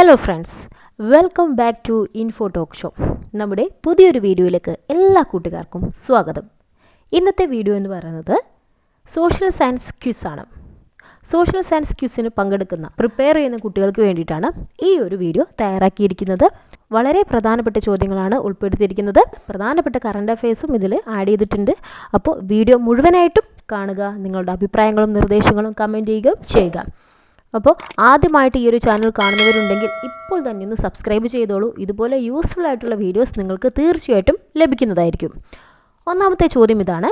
Hello friends welcome back to info talk show നമ്മുടെ പുതിയൊരു വീഡിയോയിലേക്ക് എല്ലാ കൂട്ടുകാർക്കും സ്വാഗതം. ഇന്നത്തെ വീഡിയോ എന്ന് പറയുന്നത് സോഷ്യൽ സയൻസ് ക്വിസാണ് സോഷ്യൽ സയൻസ് ക്യൂസിന് പങ്കെടുക്കുന്ന പ്രിപ്പയർ ചെയ്യുന്ന കുട്ടികൾക്ക് വേണ്ടിയിട്ടാണ് ഈ ഒരു വീഡിയോ തയ്യാറാക്കിയിരിക്കുന്നത്. വളരെ പ്രധാനപ്പെട്ട ചോദ്യങ്ങളാണ് ഉൾപ്പെടുത്തിയിരിക്കുന്നത്. പ്രധാനപ്പെട്ട കറണ്ട് അഫയേഴ്സും ഇതിൽ ആഡ് ചെയ്തിട്ടുണ്ട്. അപ്പോൾ വീഡിയോ മുഴുവനായിട്ടും കാണുക നിങ്ങളുടെ അഭിപ്രായങ്ങളും നിർദ്ദേശങ്ങളും കമന്റ് ചെയ്യുകയും ചെയ്യുക. അപ്പോൾ ആദ്യമായിട്ട് ഈ ഒരു ചാനൽ കാണുന്നവരുണ്ടെങ്കിൽ ഇപ്പോൾ തന്നെ ഒന്ന് സബ്സ്ക്രൈബ് ചെയ്തോളൂ. ഇതുപോലെ യൂസ്ഫുൾ ആയിട്ടുള്ള വീഡിയോസ് നിങ്ങൾക്ക് തീർച്ചയായിട്ടും ലഭിക്കുന്നതായിരിക്കും. ഒന്നാമത്തെ ചോദ്യം ഇതാണ്.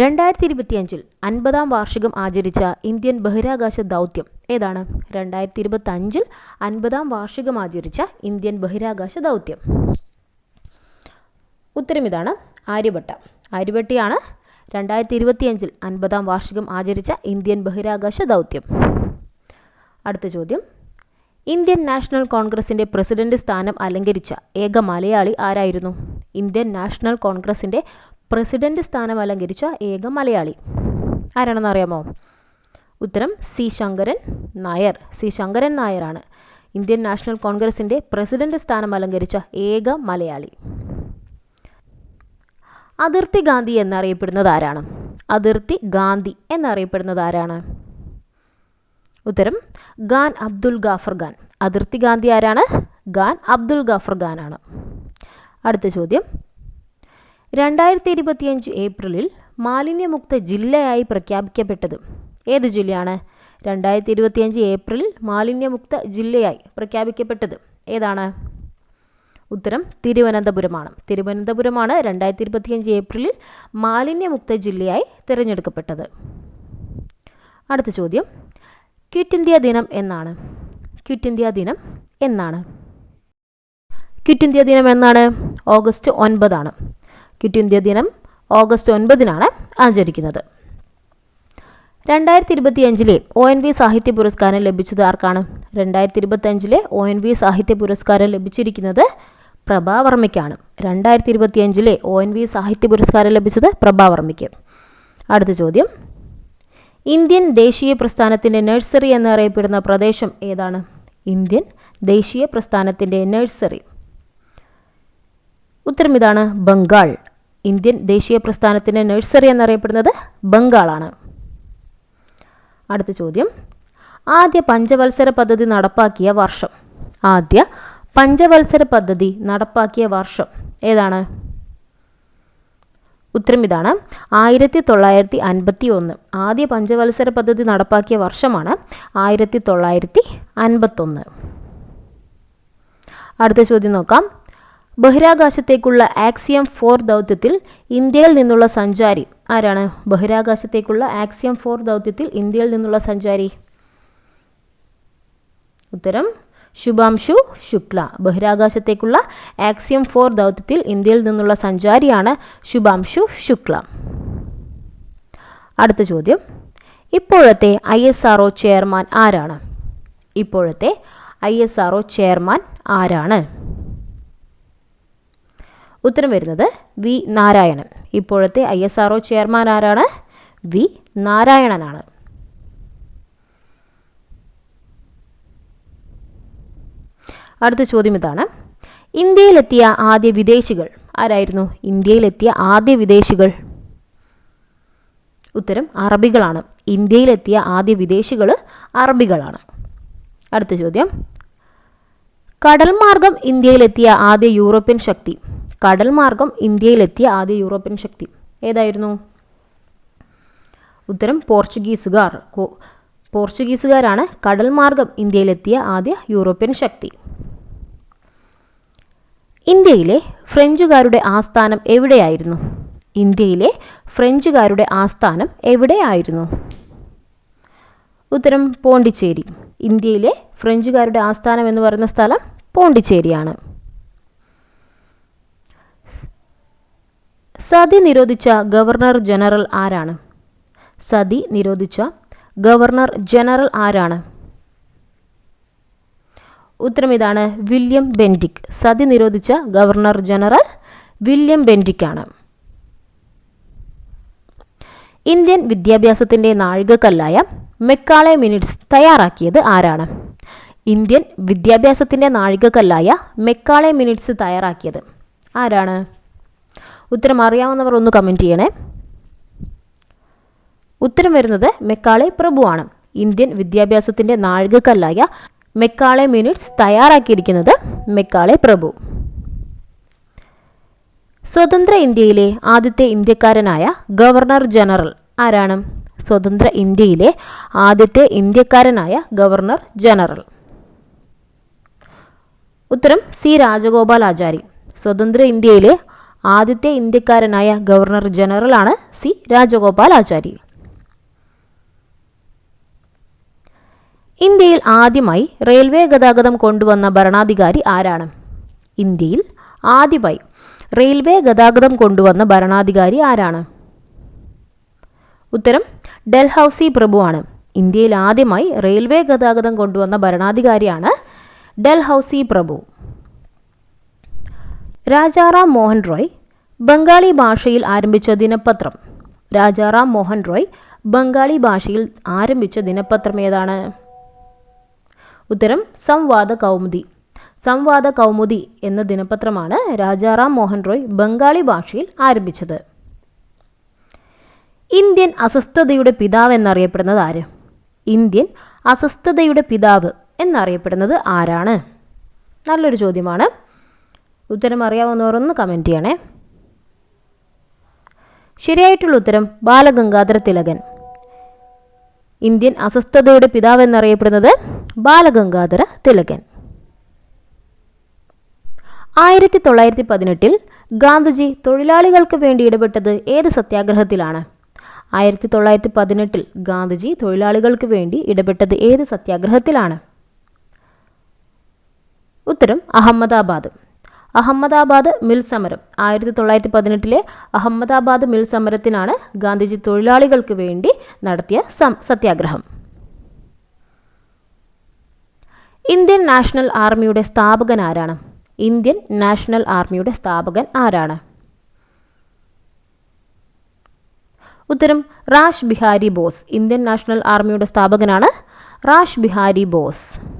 രണ്ടായിരത്തി ഇരുപത്തിയഞ്ചിൽ അൻപതാം വാർഷികം ആചരിച്ച ഇന്ത്യൻ ബഹിരാകാശ ദൗത്യം ഏതാണ്? രണ്ടായിരത്തി ഇരുപത്തി അഞ്ചിൽ അൻപതാം വാർഷികം ആചരിച്ച ഇന്ത്യൻ ബഹിരാകാശ ദൗത്യം. ഉത്തരം ഇതാണ് ആര്യഭട്ട. ആര്യഭട്ടയാണ് രണ്ടായിരത്തി ഇരുപത്തിയഞ്ചിൽ അൻപതാം വാർഷികം ആചരിച്ച ഇന്ത്യൻ ബഹിരാകാശ ദൗത്യം. അടുത്ത ചോദ്യം. ഇന്ത്യൻ നാഷണൽ കോൺഗ്രസിന്റെ പ്രസിഡന്റ് സ്ഥാനം അലങ്കരിച്ച ഏക മലയാളി ആരായിരുന്നു? ഇന്ത്യൻ നാഷണൽ കോൺഗ്രസിന്റെ പ്രസിഡന്റ് സ്ഥാനം അലങ്കരിച്ച ഏക മലയാളി ആരാണെന്ന് അറിയാമോ? ഉത്തരം സി. ശങ്കരൻ നായർ. സി. ശങ്കരൻ നായരാണ്. ഇന്ത്യൻ നാഷണൽ കോൺഗ്രസിന്റെ പ്രസിഡന്റ് സ്ഥാനം അലങ്കരിച്ച ഏക മലയാളി. അതിർത്തി ഗാന്ധി എന്നറിയപ്പെടുന്നത് ആരാണ്? അതിർത്തി ഗാന്ധി എന്നറിയപ്പെടുന്നത് ആരാണ്? ഉത്തരം ഖാൻ അബ്ദുൽ ഗാഫർ ഖാൻ. അതിർത്തി ഗാന്ധി ആരാണ്? ഖാൻ അബ്ദുൽ ഗാഫർ ഖാൻ ആണ്. അടുത്ത ചോദ്യം രണ്ടായിരത്തി ഇരുപത്തിയഞ്ച് ഏപ്രിലിൽ മാലിന്യമുക്ത ജില്ലയായി പ്രഖ്യാപിക്കപ്പെട്ടത് ഏത് ജില്ലയാണ്? രണ്ടായിരത്തി ഇരുപത്തിയഞ്ച് ഏപ്രിലിൽ മാലിന്യമുക്ത ജില്ലയായി പ്രഖ്യാപിക്കപ്പെട്ടത് ഏതാണ്? ഉത്തരം തിരുവനന്തപുരമാണ്. തിരുവനന്തപുരമാണ് രണ്ടായിരത്തി ഇരുപത്തിയഞ്ച് ഏപ്രിലിൽ മാലിന്യമുക്ത ജില്ലയായി തിരഞ്ഞെടുക്കപ്പെട്ടത്. അടുത്ത ചോദ്യം. ക്വിറ്റ് ഇന്ത്യ ദിനം എന്നാണ്. ക്വിറ്റ് ഇന്ത്യ ദിനം എന്നാണ്. ക്വിറ്റ് ഇന്ത്യ ദിനം എന്നാണ്? ഓഗസ്റ്റ് ഒൻപതാണ്. ക്വിറ്റ് ഇന്ത്യ ദിനം ഓഗസ്റ്റ് ഒൻപതിനാണ് ആചരിക്കുന്നത്. രണ്ടായിരത്തി ഇരുപത്തിയഞ്ചിലെ ഒ എൻ വി സാഹിത്യ പുരസ്കാരം ലഭിച്ചത് ആർക്കാണ്? രണ്ടായിരത്തി ഇരുപത്തിയഞ്ചിലെ ഒ എൻ വി സാഹിത്യ പുരസ്കാരം ലഭിച്ചിരിക്കുന്നത് പ്രഭാവർമ്മയ്ക്കാണ് രണ്ടായിരത്തി ഇരുപത്തിയഞ്ചിലെ ഒ എൻ വി സാഹിത്യ പുരസ്കാരം ലഭിച്ചത് പ്രഭാവർമ്മയ്ക്ക് അടുത്ത ചോദ്യം. ഇന്ത്യൻ ദേശീയ പ്രസ്ഥാനത്തിന്റെ നഴ്സറി എന്നറിയപ്പെടുന്ന പ്രദേശം ഏതാണ്? ഇന്ത്യൻ ദേശീയ പ്രസ്ഥാനത്തിന്റെ നഴ്സറി. ഉത്തരം ഇതാണ് ബംഗാൾ. ഇന്ത്യൻ ദേശീയ പ്രസ്ഥാനത്തിന്റെ നഴ്സറി എന്നറിയപ്പെടുന്നത് ബംഗാളാണ്. അടുത്ത ചോദ്യം. ആദ്യ പഞ്ചവത്സര പദ്ധതി നടപ്പാക്കിയ വർഷം. ആദ്യ പഞ്ചവത്സര പദ്ധതി നടപ്പാക്കിയ വർഷം ഏതാണ്? ഉത്തരം ഇതാണ്. ആയിരത്തി തൊള്ളായിരത്തി അൻപത്തി ഒന്ന് ആദ്യ പഞ്ചവത്സര പദ്ധതി നടപ്പാക്കിയ വർഷമാണ് ആയിരത്തി തൊള്ളായിരത്തി അൻപത്തൊന്ന് അടുത്ത ചോദ്യം നോക്കാം. ബഹിരാകാശത്തേക്കുള്ള ആക്സിയം ഫോർ ദൗത്യത്തിൽ ഇന്ത്യയിൽ നിന്നുള്ള സഞ്ചാരി ആരാണ്? ബഹിരാകാശത്തേക്കുള്ള ആക്സിയം ഫോർ ദൗത്യത്തിൽ ഇന്ത്യയിൽ നിന്നുള്ള സഞ്ചാരി. ഉത്തരം ശുഭാംശു ശുക്ല. ബഹിരാകാശത്തേക്കുള്ള ആക്സിയം ഫോർ ദൗത്യത്തിൽ ഇന്ത്യയിൽ നിന്നുള്ള സഞ്ചാരിയാണ് ശുഭാംശു ശുക്ല. അടുത്ത ചോദ്യം. ഇപ്പോഴത്തെ ഐ എസ് ആർ ചെയർമാൻ ആരാണ്? ഇപ്പോഴത്തെ ഐ എസ് ആർ ചെയർമാൻ ആരാണ്? ഉത്തരം വരുന്നത് വി നാരായണൻ. ഇപ്പോഴത്തെ ഐ എസ് ആർ ചെയർമാൻ ആരാണ്? വി നാരായണനാണ്. അടുത്ത ചോദ്യം ഇതാണ്. ഇന്ത്യയിലെത്തിയ ആദ്യ വിദേശികൾ ആരായിരുന്നു? ഇന്ത്യയിലെത്തിയ ആദ്യ വിദേശികൾ. ഉത്തരം അറബികളാണ്. ഇന്ത്യയിലെത്തിയ ആദ്യ വിദേശികൾ അറബികളാണ്. അടുത്ത ചോദ്യം. കടൽ മാർഗം ഇന്ത്യയിലെത്തിയ ആദ്യ യൂറോപ്യൻ ശക്തി. കടൽ മാർഗം ഇന്ത്യയിലെത്തിയ ആദ്യ യൂറോപ്യൻ ശക്തി ഏതായിരുന്നു? ഉത്തരം പോർച്ചുഗീസുകാർ. പോർച്ചുഗീസുകാരാണ് കടൽ മാർഗം ഇന്ത്യയിലെത്തിയ ആദ്യ യൂറോപ്യൻ ശക്തി. ഇന്ത്യയിലെ ഫ്രഞ്ചുകാരുടെ ആസ്ഥാനം എവിടെയായിരുന്നു? ഇന്ത്യയിലെ ഫ്രഞ്ചുകാരുടെ ആസ്ഥാനം എവിടെയായിരുന്നു? ഉത്തരം പോണ്ടിച്ചേരി. ഇന്ത്യയിലെ ഫ്രഞ്ചുകാരുടെ ആസ്ഥാനം എന്ന് പറയുന്ന സ്ഥലം പോണ്ടിച്ചേരിയാണ്. സതി നിരോധിച്ച ഗവർണർ ജനറൽ ആരാണ്? സതി നിരോധിച്ച ഗവർണർ ജനറൽ ആരാണ്? ഉത്തരം ഇതാണ് വില്യം ബെൻഡിക്. സതി നിരോധിച്ച ഗവർണർ ജനറൽ വില്യം ബെൻഡിക് ആണ് ഇന്ത്യൻ വിദ്യാഭ്യാസത്തിന്റെ നാഴികക്കല്ലായ മെക്കാളെ മിനിറ്റ്സ് തയ്യാറാക്കിയത് ആരാണ്? ഇന്ത്യൻ വിദ്യാഭ്യാസത്തിന്റെ നാഴികക്കല്ലായ മെക്കാളെ മിനിറ്റ്സ് തയ്യാറാക്കിയത് ആരാണ്? ഉത്തരം അറിയാവുന്നവർ ഒന്ന് കമന്റ് ചെയ്യണേ. ഉത്തരം വരുന്നത് മെക്കാളെ പ്രഭുവാണ്. ഇന്ത്യൻ വിദ്യാഭ്യാസത്തിന്റെ നാഴികക്കല്ലായ മെക്കാളെ മിനിറ്റ്സ് തയ്യാറാക്കിയിരിക്കുന്നത് മെക്കാളെ പ്രഭു. സ്വതന്ത്ര ഇന്ത്യയിലെ ആദ്യത്തെ ഇന്ത്യക്കാരനായ ഗവർണർ ജനറൽ ആരാണ്? സ്വതന്ത്ര ഇന്ത്യയിലെ ആദ്യത്തെ ഇന്ത്യക്കാരനായ ഗവർണർ ജനറൽ. ഉത്തരം സി രാജഗോപാൽ ആചാരി. സ്വതന്ത്ര ഇന്ത്യയിലെ ആദ്യത്തെ ഇന്ത്യക്കാരനായ ഗവർണർ ജനറൽ ആണ് സി രാജഗോപാൽ രാജഗോപാലാചാരി ഇന്ത്യയിൽ ആദ്യമായി റെയിൽവേ ഗതാഗതം കൊണ്ടുവന്ന ഭരണാധികാരി ആരാണ്? ഇന്ത്യയിൽ ആദ്യമായി റെയിൽവേ ഗതാഗതം കൊണ്ടുവന്ന ഭരണാധികാരി ആരാണ്? ഉത്തരം ഡൽഹൌസി പ്രഭുവാണ്. ഇന്ത്യയിൽ ആദ്യമായി റെയിൽവേ ഗതാഗതം കൊണ്ടുവന്ന ഭരണാധികാരിയാണ് ഡൽഹൌസി പ്രഭു. രാജാറാം മോഹൻ റോയ് ബംഗാളി ഭാഷയിൽ ആരംഭിച്ച ദിനപത്രം. രാജാറാം മോഹൻ റോയ് ബംഗാളി ഭാഷയിൽ ആരംഭിച്ച ദിനപത്രം ഏതാണ്? ഉത്തരം സംവാദ കൗമുദി. സംവാദ കൗമുദി എന്ന ദിനപത്രമാണ് രാജാറാം മോഹൻ റോയ് ബംഗാളി ഭാഷയിൽ ആരംഭിച്ചത്. ഇന്ത്യൻ അസ്വസ്ഥതയുടെ പിതാവ് എന്നറിയപ്പെടുന്നത് ആര്? ഇന്ത്യൻ അസ്വസ്ഥതയുടെ പിതാവ് എന്നറിയപ്പെടുന്നത് ആരാണ്? നല്ലൊരു ചോദ്യമാണ്. ഉത്തരം അറിയാവുന്നവരൊന്ന് കമന്റ് ചെയ്യണേ. ശരിയായിട്ടുള്ള ഉത്തരം ബാലഗംഗാധര തിലകൻ. ഇന്ത്യൻ അസ്വസ്ഥതയുടെ പിതാവെന്നറിയപ്പെടുന്നത് ബാലഗംഗാധര തിലകൻ. ആയിരത്തി തൊള്ളായിരത്തി പതിനെട്ടിൽ ഗാന്ധിജി തൊഴിലാളികൾക്ക് വേണ്ടി ഇടപെട്ടത് ഏത് സത്യാഗ്രഹത്തിലാണ്? ആയിരത്തി തൊള്ളായിരത്തി പതിനെട്ടിൽ ഗാന്ധിജി തൊഴിലാളികൾക്ക് വേണ്ടി ഇടപെട്ടത് ഏത് സത്യാഗ്രഹത്തിലാണ്? ഉത്തരം അഹമ്മദാബാദ്. അഹമ്മദാബാദ് മിൽ സമരം. ആയിരത്തി തൊള്ളായിരത്തി പതിനെട്ടിലെ അഹമ്മദാബാദ് മിൽ സമരത്തിനാണ് ഗാന്ധിജി തൊഴിലാളികൾക്ക് വേണ്ടി നടത്തിയ സത്യാഗ്രഹം. ഇന്ത്യൻ നാഷണൽ ആർമിയുടെ സ്ഥാപകൻ ആരാണ്? ഇന്ത്യൻ നാഷണൽ ആർമിയുടെ സ്ഥാപകൻ ആരാണ്? ഉത്തരം റാഷ് ബിഹാരി ബോസ്. ഇന്ത്യൻ നാഷണൽ ആർമിയുടെ സ്ഥാപകനാണ് റാഷ് ബിഹാരി ബോസ്.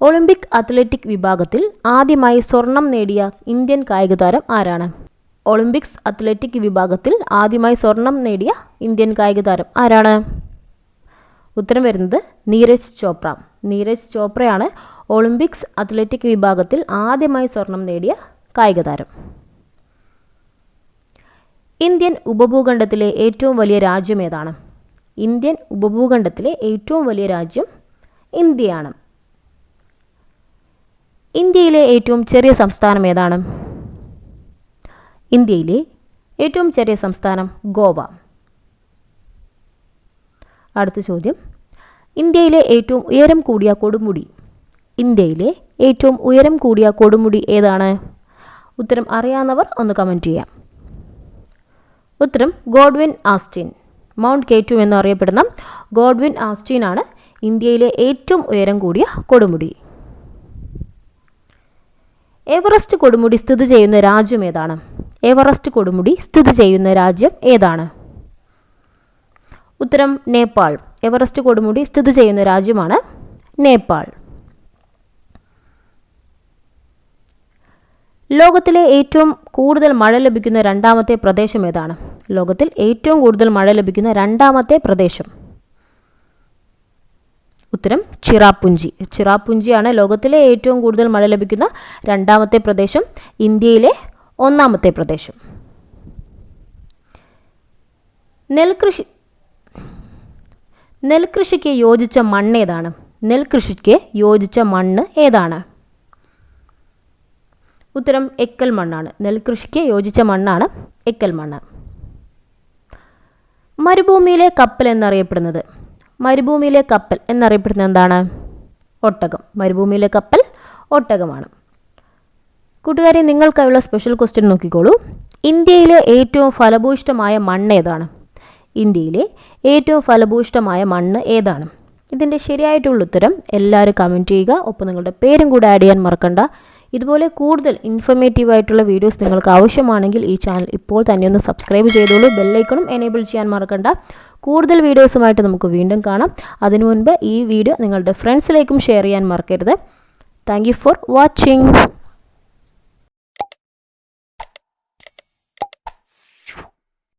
ഒളിമ്പിക് അത്ലറ്റിക് വിഭാഗത്തിൽ ആദ്യമായി സ്വർണം നേടിയ ഇന്ത്യൻ കായിക താരം ആരാണ്? ഒളിമ്പിക്സ് അത്ലറ്റിക് വിഭാഗത്തിൽ ആദ്യമായി സ്വർണം നേടിയ ഇന്ത്യൻ കായിക താരം ആരാണ്? ഉത്തരം വരുന്നത് നീരജ് ചോപ്ര. നീരജ് ചോപ്രയാണ് ഒളിമ്പിക്സ് അത്ലറ്റിക് വിഭാഗത്തിൽ ആദ്യമായി സ്വർണം നേടിയ കായിക താരം ഇന്ത്യൻ ഉപഭൂഖണ്ഡത്തിലെ ഏറ്റവും വലിയ രാജ്യം ഏതാണ്? ഇന്ത്യൻ ഉപഭൂഖണ്ഡത്തിലെ ഏറ്റവും വലിയ രാജ്യം ഇന്ത്യയാണ്. ഇന്ത്യയിലെ ഏറ്റവും ചെറിയ സംസ്ഥാനം ഏതാണ്? ഇന്ത്യയിലെ ഏറ്റവും ചെറിയ സംസ്ഥാനം ഗോവ. അടുത്ത ചോദ്യം. ഇന്ത്യയിലെ ഏറ്റവും ഉയരം കൂടിയ കൊടുമുടി. ഇന്ത്യയിലെ ഏറ്റവും ഉയരം കൂടിയ കൊടുമുടി ഏതാണ്? ഉത്തരം അറിയാവുന്നവർ ഒന്ന് കമന്റ് ചെയ്യാം. ഉത്തരം Godwin Austen. Mount K two എന്നറിയപ്പെടുന്ന ഗോഡ്വിൻ ആസ്റ്റിൻ ആണ് ഇന്ത്യയിലെ ഏറ്റവും ഉയരം കൂടിയ കൊടുമുടി. എവറസ്റ്റ് കൊടുമുടി സ്ഥിതി ചെയ്യുന്ന രാജ്യം ഏതാണ്? എവറസ്റ്റ് കൊടുമുടി സ്ഥിതി ചെയ്യുന്ന രാജ്യം ഏതാണ്? ഉത്തരം നേപ്പാൾ. എവറസ്റ്റ് കൊടുമുടി സ്ഥിതി ചെയ്യുന്ന രാജ്യമാണ് നേപ്പാൾ. ലോകത്തിലെ ഏറ്റവും കൂടുതൽ മഴ ലഭിക്കുന്ന രണ്ടാമത്തെ പ്രദേശം ഏതാണ്? ലോകത്തിൽ ഏറ്റവും കൂടുതൽ മഴ ലഭിക്കുന്ന രണ്ടാമത്തെ പ്രദേശം ഉത്തരം ചിറാപ്പുഞ്ചി ചിറാപ്പുഞ്ചിയാണ് ലോകത്തിലെ ഏറ്റവും കൂടുതൽ മഴ ലഭിക്കുന്ന രണ്ടാമത്തെ പ്രദേശം ഇന്ത്യയിലെ ഒന്നാമത്തെ പ്രദേശം. നെൽകൃഷി നെൽകൃഷിക്ക് യോജിച്ച മണ്ണ് ഏതാണ്? നെൽകൃഷിക്ക് യോജിച്ച മണ്ണ് ഏതാണ്? ഉത്തരം എക്കൽ മണ്ണാണ്. നെൽകൃഷിക്ക് യോജിച്ച മണ്ണാണ് എക്കൽ മണ്ണ്. മരുഭൂമിയിലെ കപ്പൽ എന്നറിയപ്പെടുന്നത് മരുഭൂമിയിലെ കപ്പൽ എന്നറിയപ്പെടുന്നത് എന്താണ്? ഒട്ടകം. മരുഭൂമിയിലെ കപ്പൽ ഒട്ടകമാണ്. കൂട്ടുകാരെ നിങ്ങൾക്കായുള്ള സ്പെഷ്യൽ ക്വസ്റ്റ്യൻ നോക്കിക്കോളൂ. ഇന്ത്യയിലെ ഏറ്റവും ഫലഭൂയിഷ്ടമായ മണ്ണ് ഏതാണ്? ഇന്ത്യയിലെ ഏറ്റവും ഫലഭൂയിഷ്ടമായ മണ്ണ് ഏതാണ്? ഇതിന്റെ ശരിയായിട്ടുള്ള ഉത്തരം എല്ലാവരും കമന്റ് ചെയ്യുക. ഒപ്പം നിങ്ങളുടെ പേരും കൂടെ ആഡ് ചെയ്യാൻ മറക്കണ്ട. ഇതുപോലെ കൂടുതൽ ഇൻഫർമേറ്റീവ് ആയിട്ടുള്ള വീഡിയോസ് നിങ്ങൾക്ക് ആവശ്യമാണെങ്കിൽ ഈ ചാനൽ ഇപ്പോൾ തന്നെ ഒന്ന് സബ്സ്ക്രൈബ് ചെയ്തോളൂ. ബെല്ലൈക്കണും എനേബിൾ ചെയ്യാൻ മറക്കണ്ട. കൂടുതൽ വീഡിയോസുമായിട്ട് നമുക്ക് വീണ്ടും കാണാം. അതിനു മുൻപ് ഈ വീഡിയോ നിങ്ങളുടെ ഫ്രണ്ട്സിലേക്കും ഷെയർ ചെയ്യാൻ മറക്കരുത്. Thank for watching